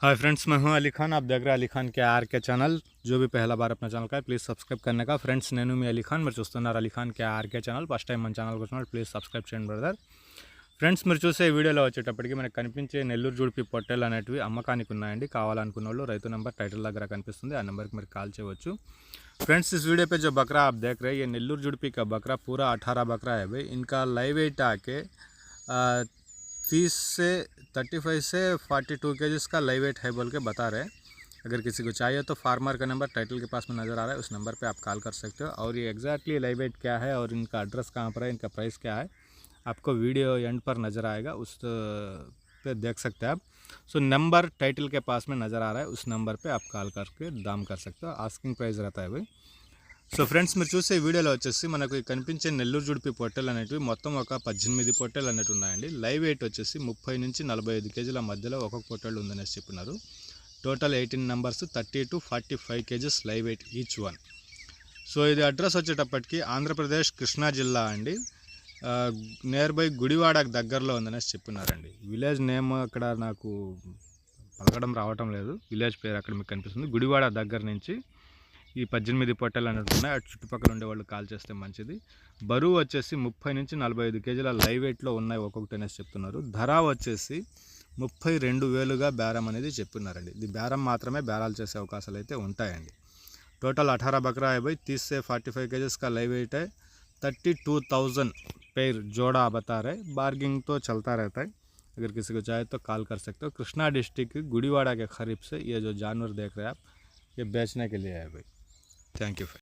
Hi friends मैं हूं अली खान आप देख रहे हैं अली खान के आर के ఛానల్ जो भी पहला बार अपना ఛానల్ का है ప్లీజ్ సబ్స్క్రైబ్ करने का ఫ్రెండ్స్ నేను మీ అలీ ఖాన్ మీరు చూస్తున్నారు Ali Khan K RK channel first time మన ఛానల్ వచ్చినప్పుడు ప్లీజ్ సబ్స్క్రైబ్ చేయండి బ్రదర్ ఫ్రెండ్స్ మీరు చూసే ఈ వీడియోలో వచ్చేటప్పటికి మనకు కనిపించే నెల్లూరు జుడిపి పొట్టెలు అనేటివి అమ్మకానికి ఉన్నాయండి కావాలనుకున్న వాళ్ళు రైతు నెంబర్ టైటిల్ దగ్గర కనిపిస్తుంది ఆ నెంబర్కి మీరు కాల్ చేయవచ్చు फ्रेंड्स इस वीडियो पे जो बकरा आप देख रहे हैं ये नेल्लूर जुड़पी का बकरा पूरा अठारह बकरा है भाई इनका लाइव वेट आके तीस से थर्टी फाइव से फोर्टी टू के का लाइव वेट है बोल के बता रहे अगर किसी को चाहिए तो फार्मर का नंबर टाइटल के पास में नज़र आ रहा है, उस नंबर पे आप कॉल कर सकते हो। और ये एग्जैक्टली लाइव वेट क्या है और इनका एड्रेस कहाँ पर है, इनका प्राइस क्या है, आपको वीडियो एंड पर नज़र आएगा, उस पे देख सकते हैं आप। सो नंबर टाइटल के पास में नज़र आ रहा है, उस नंबर पे आप कॉल करके दाम कर सकते हो। आस्किंग प्राइस रहता है भाई। సో ఫ్రెండ్స్ మీరు చూసే వీడియోలో వచ్చేసి మనకు కనిపించే నెల్లూరు జుడిపి పొట్టెలు అనేటివి మొత్తం ఒక పద్దెనిమిది పొట్టెలు అనేవి ఉన్నాయండి. లైవ్ వెయిట్ వచ్చేసి ముప్పై నుంచి నలభై ఐదు కేజీల మధ్యలో ఒక్కొక్క పొట్టెలు ఉందనేసి చెప్పినారు. Total eighteen numbers thirty two forty five kgs live weight each one so ఇది అడ్రస్ వచ్చేటప్పటికి ఆంధ్రప్రదేశ్ కృష్ణా జిల్లా అండి. నియర్ బై గుడివాడ దగ్గరలో ఉందనేసి చెప్పినారండి. విలేజ్ నేమ్ అక్కడ నాకు పలకడం రావటం లేదు. విలేజ్ పేరు అక్కడ మీకు కనిపిస్తుంది. గుడివాడ దగ్గర నుంచి ఈ పద్దెనిమిది పొట్టెలు అనేవి ఉన్నాయి అటు చుట్టుపక్కల ఉండే వాళ్ళు కాల్ చేస్తే మంచిది బరువు వచ్చేసి ముప్పై నుంచి నలభై ఐదు కేజీల లైవ్ వెయిట్లో ఉన్నాయి ఒక్కొక్కటి అనేసి చెప్తున్నారు ధర వచ్చేసి ముప్పై రెండు వేలుగా బేరం అనేది చెప్తున్నారండి ఇది బేరం మాత్రమే బేరాలు చేసే అవకాశాలు అయితే ఉంటాయండి टोटल अठारह बकरा है भाई तीस से फोर्टी फाइव केजेस का लाइव वेट है थर्टी टू थाउजेंड पेयर जोड़ा बता रहे बार्गिंग तो चलता रहता है अगर किसी को चाहे तो कॉल कर सकते हो कृष्णा डिस्ट्रिक्ट गुड़ीवाड़ा के करीब से ये जो जानवर देख रहे हैं आप ये बेचने के लिए है भाई താങ്ക് യു